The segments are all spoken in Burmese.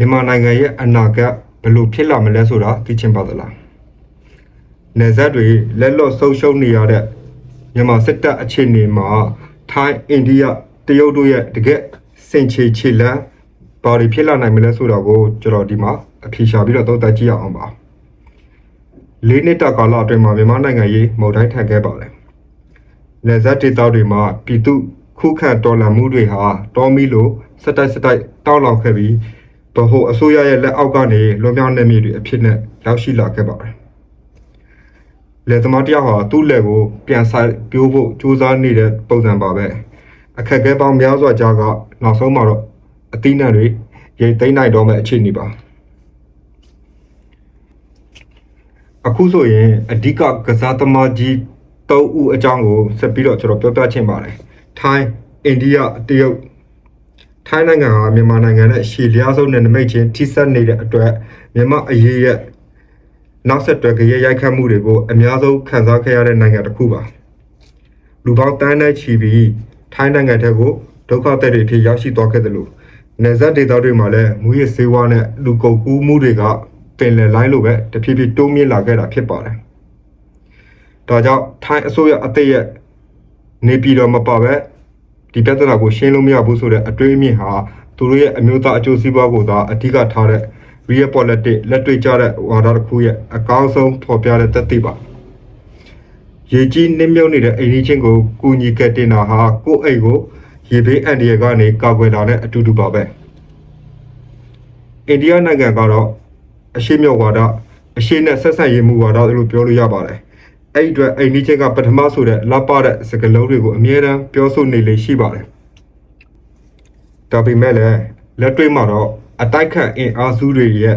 မြန်မာနိုင်ငံရဲ့အနာဂတ်ဘယ်လိုဖြစ်လာမလဲဆိုတာသိချင်ပါသလားနေဆက်တွေလက်လော့ဆုံးရှုံးနေရတဲ့မြန်မာစစ်တပ်အခြေအနေမှာထိုင်းအိန္ဒိယတရုတ်တို့ရဲ့တကယ်စင်ချေချေလန်းဘာတွေဖြစ်လာနိုင်မလဲဆိုတာကိုကျွန်တော်ဒီမှာအဖြေရှာပြီးတော့သုံးသပ်ကြည့်ရအောင်ပါလေးနှစ်တာကာလအတွင်းမှာမြန်မာနိုင်ငံရေးမုံတိုင်းထန်ခဲ့ပါတယ်နေဆက်ဒေသတွေမှာပြည်သူခုခံတော်လှန်မှုတွေဟာတော်မီလိုစက်တိုက်စက်တိုက်တောက်လောင်ခဲ့ပြီး ဗဟိုအစိုးရရဲ့လက်အောက်ကနေလွန်မြောက်နေမိတွေအဖြစ်နဲ့ရောက်ရှိလာခဲ့ပါတယ်။လက်သမားတယောက်ဟာသူ့လက်ကိုပြန်ဆိုင်ပြိုးဖို့ကြိုးစားနေတဲ့ပုံစံပါပဲ။အခက်အခဲပေါင်းများစွာကြားကနောက်ဆုံးမှာတော့အသီးနှံတွေရိတ်သိမ်းနိုင်တော့မဲ့အခြေအနေပါ။အခုဆိုရင်အဓိကကစားသမားကြီး၃ဦးအကြောင်းကိုဆက်ပြီးတော့ကျွန်တော်ပြောပြချင်ပါတယ်။ထိုင်းအိန္ဒိယတရုတ် ထိုင်းနိုင်ငံဟာမြန်မာနိုင်ငံနဲ့ရှည်လျားဆုံးနယ်နိမိတ်ချင်းထိစပ်နေတဲ့အတွက်မြန်မာအရေးရဲ့နောက်ဆက်တွဲကြရရိုက်ခတ်မှုတွေကိုအများဆုံးခံစားခဲ့ရတဲ့နိုင်ငံတစ်ခုပါလူပေါင်းတန်းနဲ့ချီပြီးထိုင်းနိုင်ငံထဲကိုဒုက္ခသည်တွေအဖြစ်ရောက်ရှိသွားခဲ့တယ်လို့နေဆက်ဒေသတွေမှာလည်းမူရစေဝါနဲ့လူကုန်ကူးမှုတွေကပင်လယ်လိုင်းလိုပဲတဖြည်းဖြည်းတိုးမြင့်လာခဲ့တာဖြစ်ပါတယ်ဒါကြောင့်ထိုင်းအစိုးရအသက်ရဲ့နေပြည်တော်မပါပဲ ဒီပြဿနာကိုရှင်းလို့မရဘူးဆိုတဲ့အတွေးအမြင်ဟာသူတို့ရဲ့အမျိုးသားအကျိုးစီးပွားကိုသာအဓိကထားတဲ့ real politics လက်တွေ့ကျတဲ့ဝါဒတစ်ခုရဲ့အကောင်းဆုံးဖော်ပြတဲ့သက်သေပါရေကြီးနှင်းမြုပ်နေတဲ့အိမ်ကြီးချင်းကိုကူညီကယ်တင်တာဟာကိုယ့်အိမ်ကိုရေဘေးအန္တရာယ်ကနေကာကွယ်တာနဲ့အတူတူပါပဲအိန္ဒိယနိုင်ငံကတော့အရှိမြောက်ဝါဒအရှိနဲ့ဆက်ဆံရေးမူဝါဒလို့ပြောလို့ရပါတယ် အဲ့ဒီအတွက်အိမ်ကြီးချင်းကပထမဆိုတဲ့လပ်ပတဲ့စကားလုံးတွေကိုအမြဲတမ်းပြောဆိုနေလေရှိပါတယ်ဒါပေမဲ့လည်းလက်တွေ့မှာတော့အတိုက်ခံအင်အားစုတွေရဲ့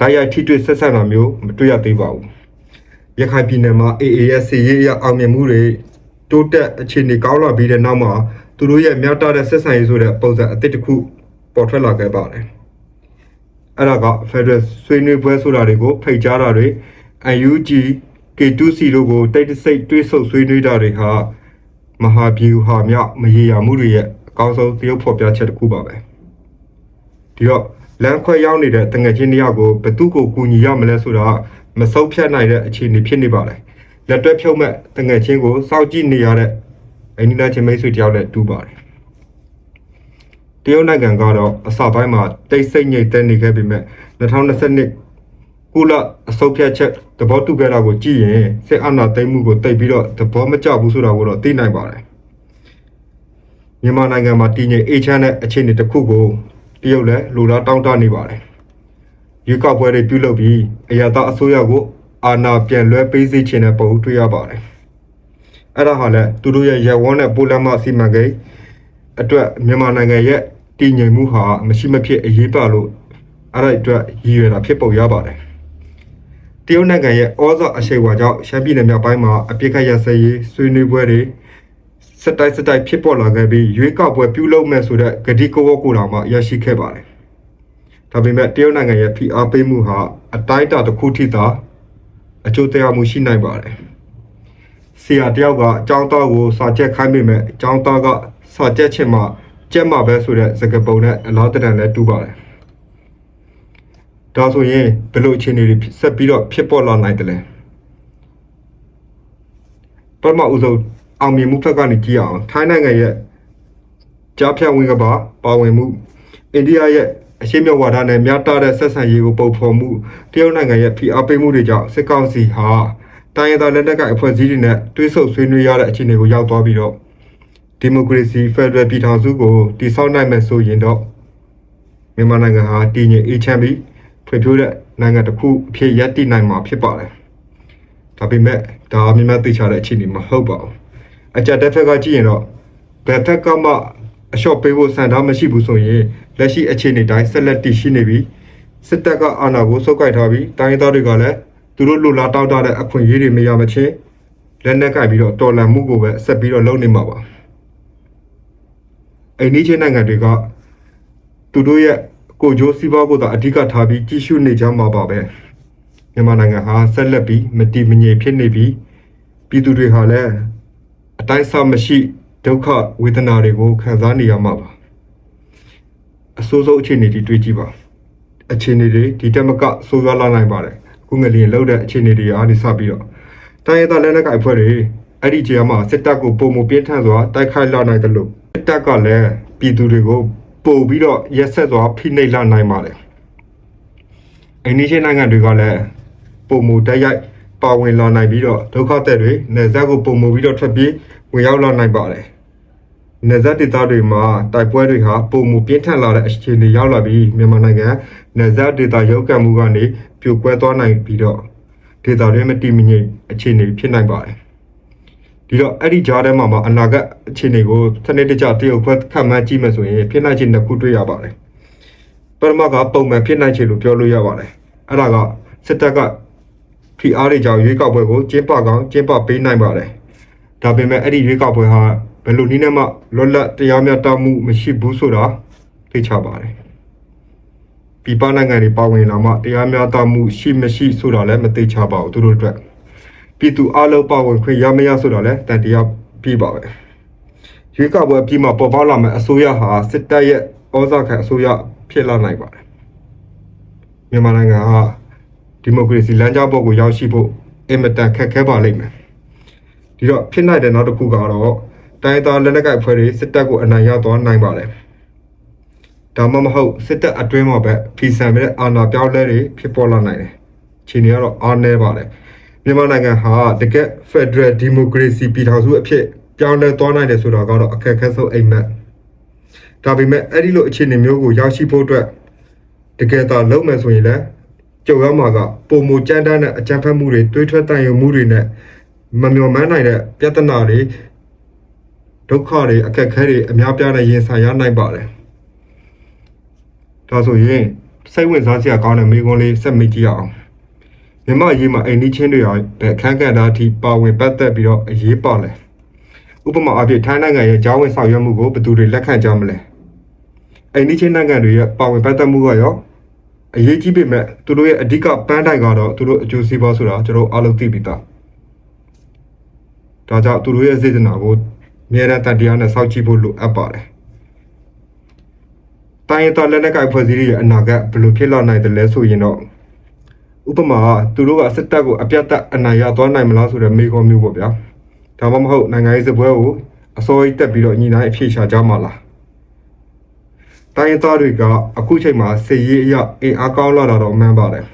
တိုက်ရိုက်ထိတွေ့ဆက်ဆံတာမျိုးမတွေ့ရသေးပါဘူးရခိုင်ပြည်နယ်မှာ AA ရဲ့စီရေးအရအောင်မြင်မှုတွေတိုးတက်အခြေအနေကောင်းလာပြီးတဲ့နောက်မှာသူတို့ရဲ့မြောက်တာတဲ့ဆက်ဆံရေးဆိုတဲ့ပုံစံအသစ်တစ်ခုပေါ်ထွက်လာခဲ့ပါတယ်အဲ့ဒါက Federal ဆွေးနွေးပွဲဆိုတာတွေကိုဖိတ်ကြားတာတွေ UNG K2C တို့ကိုတိတ်တဆိတ်တွေးဆုပ်ဆွေးနွေးတာတွေဟာမဟာဗျူဟာမြောက်မရေရာမှုတွေရဲ့အကောင်းဆုံးသရုပ်ဖော်ပြချက်တစ်ခုပါပဲဒီတော့လမ်းခွဲရောက်နေတဲ့တငယ်ချင်းတယောက်ကိုဘသူကိုကူညီရမလဲဆိုတာမဆုံးဖြတ်နိုင်တဲ့အခြေအနေဖြစ်နေပါလေလက်တွဲဖြုတ်မဲ့တငယ်ချင်းကိုစောင့်ကြည့်နေရတဲ့အင်းနီနာချင်းမိတ်ဆွေတယောက်နဲ့တူပါတယ်တရုတ်နိုင်ငံကတော့အစပိုင်းမှာတိတ်ဆိတ်ငြိမ်သက်နေခဲ့ပေမဲ့2022 ကုလအစုပ်ဖြတ်ချက်သဘောတူခဲ့တာကိုကြည့်ရင်စစ်အာဏာသိမ်းမှုကိုတိတ်ပြီးတော့သဘောမကျဘူးဆိုတာကိုတော့သိနိုင်ပါတယ်မြန်မာနိုင်ငံမှာတည်ငြိမ်အေးချမ်းတဲ့အခြေအနေတစ်ခုကိုတရုတ်လည်းလူလားတောင်းတနေပါတယ်ရွေးကောက်ပွဲတွေပြုလုပ်ပြီးအရသာအစိုးရကိုအာဏာပြန်လွှဲပေးစေချင်တဲ့ပုံတွေ့ရပါတယ်အဲ့ဒါဟာလည်းသူတို့ရဲ့ရဝန်းတဲ့ပိုလန်မအစီအမံကိန်းအတွက်မြန်မာနိုင်ငံရဲ့တည်ငြိမ်မှုဟာမရှိမဖြစ်အရေးပါလို့အဲ့ဒါအတွက်ရည်ရွယ်တာဖြစ်ပုံရပါတယ် တရုတ်နိုင်ငံရဲ့ဩဇာအရှိန်အဝါကြောင့်ရှမ်းပြည်နယ်မြောက်ပိုင်းမှာအပြစ်ခတ်ရစဲရေးဆွေးနွေးပွဲတွေစက်တိုက်စက်တိုက်ဖြစ်ပေါ်လာခဲ့ပြီးရွေးကောက်ပွဲပြုလုပ်မယ်ဆိုတဲ့ဂတိကဝတ်ကိုတောင်မှရရှိခဲ့ပါတယ်။ဒါပေမဲ့တရုတ်နိုင်ငံရဲ့ဖိအားပေးမှုဟာအတိုင်းအတာတစ်ခုထိသာအကျိုးသက်ရောက်မှုရှိနိုင်ပါတယ်။ဆရာတယောက်ကအကြောင်းသားကိုစာချက်ခိုင်းပေမဲ့အကြောင်းသားကစာချက်ချင်မှကြက်မှာပဲဆိုတဲ့စကားပုံနဲ့အလားတန်လည်းတူပါတယ်။ ဒါဆိုရင်ဘယ်လိုအခြေအနေတွေဖြစ်ဆက်ပြီးတော့ဖြစ်ပေါ်လာနိုင်တယ်လဲပထမဦးဆုံးအောင်မြင်မှုဖက်ကနေကြည့်အောင်ထိုင်းနိုင်ငံရဲ့ကြားဖြတ်ဝင်ကပါပါဝင်မှုအိန္ဒိယရဲ့အရှိမြောက်ဝါဒနဲ့မြတ်တာတဲ့ဆက်ဆံရေးကိုပုံဖော်မှုတရုတ်နိုင်ငံရဲ့ဖိအားပေးမှုတွေကြောင့်စစ်ကောင်စီဟာတိုင်းရင်းသားလက်နက်ကိုင်အဖွဲ့အစည်းတွေနဲ့တွဲဆုံဆွေးနွေးရတဲ့အခြေအနေကိုရောက်သွားပြီးတော့ဒီမိုကရေစီဖက်ဒရယ်ပြည်ထောင်စုကိုတည်ဆောက်နိုင်မယ်ဆိုရင်တော့မြန်မာနိုင်ငံဟာတည်ငြိမ်အေးချမ်းပြီး ဖွံ့ဖြိုးတဲ့နိုင်ငံတစ်ခုအဖြစ်ရပ်တည်နိုင်မှာဖြစ်ပါတယ်။ဒါပေမဲ့ဒါအများများသိချတဲ့အခြေအနေမဟုတ်ပါဘူး။အကြက်တက်ဖက်ကကြည့်ရင်တော့ဘယ်ဖက်ကမှအလျှော့ပေးဖို့စံထားမရှိဘူးဆိုရင်လက်ရှိအခြေအနေတိုင်းဆက်လက်တည်ရှိနေပြီးစစ်တပ်ကအာဏာကိုစုပ်ကိုက်ထားပြီးတိုင်းဒေသတွေကလည်းသူတို့လိုလားတောင်းတတဲ့အခွင့်အရေးတွေမရမချင်းလက်နက်ကင်ပြီးတော့တော်လှန်မှုကိုပဲဆက်ပြီးတော့လုပ်နေမှာပါ။အိန္ဒိချင်းနိုင်ငံတွေကသူတို့ရဲ့ ကိုကြိုးစီးပွားကိုသာအဓိကထားပြီးကြီးစုနေကြမှာပါပဲမြန်မာနိုင်ငံဟာဆက်လက်ပြီးမတည်မငြိမ်ဖြစ်နေပြီးပြည်သူတွေဟာလည်းအတိုင်းအဆမရှိဒုက္ခဝေဒနာတွေကိုခံစားနေရမှာပါအဆိုးဆုံးအခြေအနေတွေတွေ့ကြည့်ပါအခြေအနေတွေဒီတက်မကဆိုးရွားလာနိုင်ပါတယ်အခုငလျင်လောက်တဲ့အခြေအနေတွေအားဒီစပြီးတော့တိုင်းရင်းသားလက်နက်ကိုင်အဖွဲ့တွေအဲ့ဒီကြေးမှာစစ်တပ်ကိုပုံမပြင်းထန်စွာတိုက်ခိုက်လာနိုင်တယ်လို့စစ်တပ်ကလည်းပြည်သူတွေကို ပို့ပြီးတော့ရက်ဆက်စွာဖိနှိပ်လာနိုင်ပါတယ်အိန္ဒိယနိုင်ငံတွေကလည်းပုံမတက်ရိုက်ပါဝင်လာနိုင်ပြီးတော့ဒုက္ခသက်တွေနေဆက်ကိုပုံမပြီးတော့ထွက်ပြေးဝင်ရောက်လာနိုင်ပါတယ်နေဇက်ဒေသတွေမှာတိုက်ပွဲတွေဟာပုံမူပြင်းထန်လာတဲ့အခြေအနေရောက်လာပြီးမြန်မာနိုင်ငံနေဇက်ဒေသရုပ်ကံမှုကနေပြိုကွဲသွားနိုင်ပြီးတော့ဒေသတွေမတည်မငြိမ်အခြေအနေဖြစ်နိုင်ပါတယ် ဒီတော့အဲ့ဒီကြားထဲမှာမှအနာဂတ်အခြေအနေကိုစနစ်တကျတရုပ်ခွဲခန့်မှန်းကြည့်မယ်ဆိုရင်ဖြစ်နိုင်ခြေနှစ်ခုတွေ့ရပါတယ်ပထမကပုံမှန်ဖြစ်နိုင်ခြေလို့ပြောလို့ရပါတယ်အဲ့ဒါကစစ်တပ်ကဖိအားတွေကြောင့်ရွေးကောက်ပွဲကိုကျင်းပကောင်းကျင်းပပေးနိုင်ပါတယ်ဒါပေမဲ့အဲ့ဒီရွေးကောက်ပွဲဟာဘယ်လိုနည်းနဲ့မှလွတ်လပ်တရားမျှတမှုမရှိဘူးဆိုတာသိချပါတယ်။ပြည်ပနိုင်ငံတွေပါဝင်လာမှတရားမျှတမှုရှိမရှိဆိုတာလည်းမသိချပါဘူးသူတို့အတွက်။ ပြည်သူအလုံးပါဝင်ခွင့်ရမရဆိုတာလည်းတန်တရားပြီးပါပဲ။ရွေးကောက်ပွဲပြီးမှပေါ်ပေါက်လာမယ့်အစိုးရဟာစစ်တပ်ရဲ့ဩဇာခံအစိုးရဖြစ်လာနိုင်ပါတယ်။မြန်မာနိုင်ငံဟာဒီမိုကရေစီလမ်းကြောင်းပေါ်ကိုရောက်ရှိဖို့အင်မတန်ခက်ခဲပါလိမ့်မယ်။ဒီတော့ဖြစ်နိုင်တဲ့နောက်တစ်ခုကတော့တိုင်းသားလက်နက်ကိုင်ဖွဲ့တွေစစ်တပ်ကိုအနိုင်ရသွားနိုင်ပါတယ်။ဒါမှမဟုတ်စစ်တပ်အတွင်းမှာပဲဖီဆန်တဲ့အာဏာပြောင်းလဲတွေဖြစ်ပေါ်လာနိုင်တယ်။ခြေနေကတော့အားနည်းပါတယ်။ မြန်မာနိုင်ငံဟာတကက် Federal Democracy ပြည်ထောင်စုအဖြစ်ပြောင်းလဲသွားနိုင်တယ်ဆိုတာကတော့အခက်အခဲဆုံးအိမ်မက်။ဒါပေမဲ့အဲ့ဒီလိုအခြေအနေမျိုးကိုရောက်ရှိဖို့အတွက်တကယ်သာလုပ်မယ်ဆိုရင်လည်းကြုံရမှာကပုံမူကြမ်းတမ်းတဲ့အကြမ်းဖက်မှုတွေတွေးထွက်တန်ရုံမှုတွေနဲ့မမျှော်မှန်းနိုင်တဲ့ပြဿနာတွေဒုက္ခတွေအခက်အခဲတွေအများပြားနဲ့ရင်ဆိုင်ရနိုင်ပါတယ်။ဒါဆိုရင်စိတ်ဝင်စားစရာကောင်းတဲ့မိကုံးလေးဆက်မိကြည့်အောင်။ မြမအရေးမှာအိမ်နီးချင်းတွေရောဘယ်အခန်းကဏ္ဍအထိပါဝင်ပတ်သက်ပြီးတော့အရေးပါလဲ။ဥပမာအဖြစ်ထိုင်းနိုင်ငံရဲ့ဂျာဝင်ဆောင်ရွက်မှုကိုဘယ်သူတွေလက်ခံကြမလဲ။အိမ်နီးချင်းနိုင်ငံတွေရဲ့ပါဝင်ပတ်သက်မှုကရောအရေးကြီးပေမဲ့သူတို့ရဲ့အဓိကပန်းတိုင်ကတော့သူတို့အကျိုးစီးပွားဆိုတာကျွန်တော်အားလုံးသိပြီးသား။ဒါကြောင့်သူတို့ရဲ့စေတနာကိုအမြဲတမ်းတန်တရားနဲ့စောင့်ကြည့်ဖို့လိုအပ်ပါတယ်။တိုင်းရင်းသားလက်နက်ကိုင်ဖွဲ့စည်းရဲ့အနာဂတ်ဘယ်လိုဖြစ်လာနိုင်တယ်လဲဆိုရင်တော့ ဥပမာသူတို့ကစစ်တပ်ကိုအပြတ်တက်အနိုင်ရသွားနိုင်မလားဆိုတဲ့မေးခွန်းမျိုးပေါ့ဗျာ။ဒါမှမဟုတ်နိုင်ငံရေးစပွဲကိုအစိုးရတက်ပြီးတော့ညီနိုင်အဖြေရှာကြမှာလား။တိုင်းရင်းသားတွေကအခုချိန်မှာစစ်ရေးအရအင်အားကောင်းလာတာတော့မှန်ပါတယ်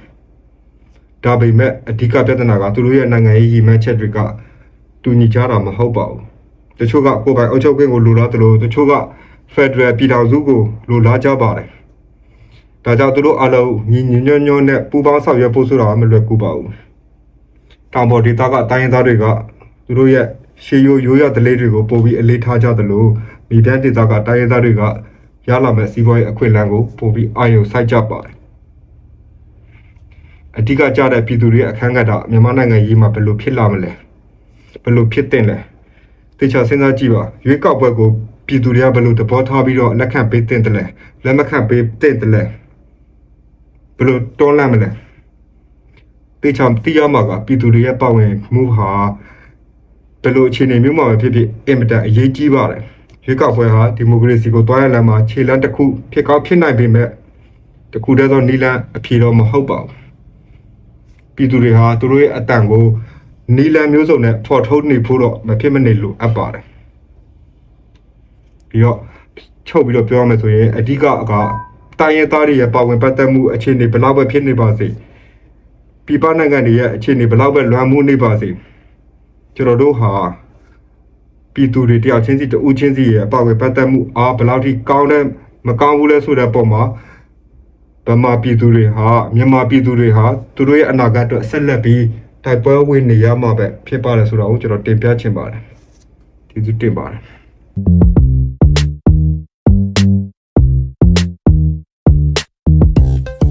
။ဒါပေမဲ့အဓိကပြဿနာကသူတို့ရဲ့နိုင်ငံရေးရည်မှန်းချက်တွေကတူညီကြတာမဟုတ်ပါဘူး။တချို့ကကိုယ်ပိုင်အုပ်ချုပ်ခွင့်ကိုလိုလားတယ်လို့တချို့က Federal ပြည်ထောင်စုကိုလိုလားကြပါတယ်။ ဒါကြောင့်သူတို့အလုံးညီညီညွတ်ညွတ်နဲ့ပူးပေါင်းဆောင်ရွက်ဖို့ဆိုတာမလွယ်ကူပါဘူး။တောင်ပေါ်ဒေသကတိုင်းရင်းသားတွေကသူတို့ရဲ့ရှေးရိုးရိုးရဒလေးတွေကိုပို့ပြီးအလေးထားကြတယ်လို့မိပြန်ဒေသကတိုင်းရင်းသားတွေကရလာမဲ့စီးပွားရေးအခွင့်အလမ်းကိုပို့ပြီးအာရုံစိုက်ကြပါတယ်။အဓိကကြတဲ့ပြည်သူတွေရဲ့အခန်းကဏ္ဍမြန်မာနိုင်ငံရေးမှာဘယ်လိုဖြစ်လာမလဲ။ဘယ်လိုဖြစ်တင်လဲတေချာစဉ်းစားကြည့်ပါရွေးကောက်ပွဲကိုပြည်သူတွေကဘယ်လိုသဘောထားပြီးတော့လက်ခံပေးတင်တယ်လဲလက်မခံပေးတင်တယ်လဲ ဘယ်လိုတွန်းလှန်မလဲတေချာတိရမှာကပြည်သူတွေရဲ့ပါဝင်မှုဟာဘယ်လိုအခြေအနေမျိုးမှာပဲဖြစ်ဖြစ်အင်မတန်အရေးကြီးပါတယ်ရွေးကောက်ပွဲဟာဒီမိုကရေစီကိုတွားရလမ်းမှာခြေလှမ်းတစ်ခုဖြစ်ကောင်းဖြစ်နိုင်ပေမဲ့တစ်ခုတည်းသောနီလန်းအဖြေတော့မဟုတ်ပါဘူးပြည်သူတွေဟာသူတို့ရဲ့အတန်ကိုနီလန်မျိုးစုံနဲ့ဖော်ထုတ်နေဖို့တော့မဖြစ်မနေလို့အပ်ပါတယ်ပြီးတော့ချုပ်ပြီးတော့ပြောရမယ်ဆိုရင်အဓိကအက တိုင်းရင်းသားတွေရဲ့ပါဝင်ပတ်သက်မှုအခြေအနေဘယ်လောက်ပဲဖြစ်နေပါစေပြည်ပနိုင်ငံတွေရဲ့အခြေအနေဘယ်လောက်ပဲလွှမ်းမိုးနေပါစေကျွန်တော်တို့ဟာပြည်သူတွေတယောက်ချင်းစီတဦးချင်းစီရဲ့ပါဝင်ပတ်သက်မှုအားဘယ်လောက်ထိကောင်းတဲ့မကောင်းဘူးလဲဆိုတဲ့ပုံမှာဗမာပြည်သူတွေဟာမြန်မာပြည်သူတွေဟာသူတို့ရဲ့အနာဂတ်အတွက်ဆက်လက်ပြီးတိုက်ပွဲဝင်နေရမှာပဲဖြစ်ပါတယ်ဆိုတော့ကျွန်တော်တင်ပြချင်ပါတယ်ကျေးဇူးတင်ပါတယ်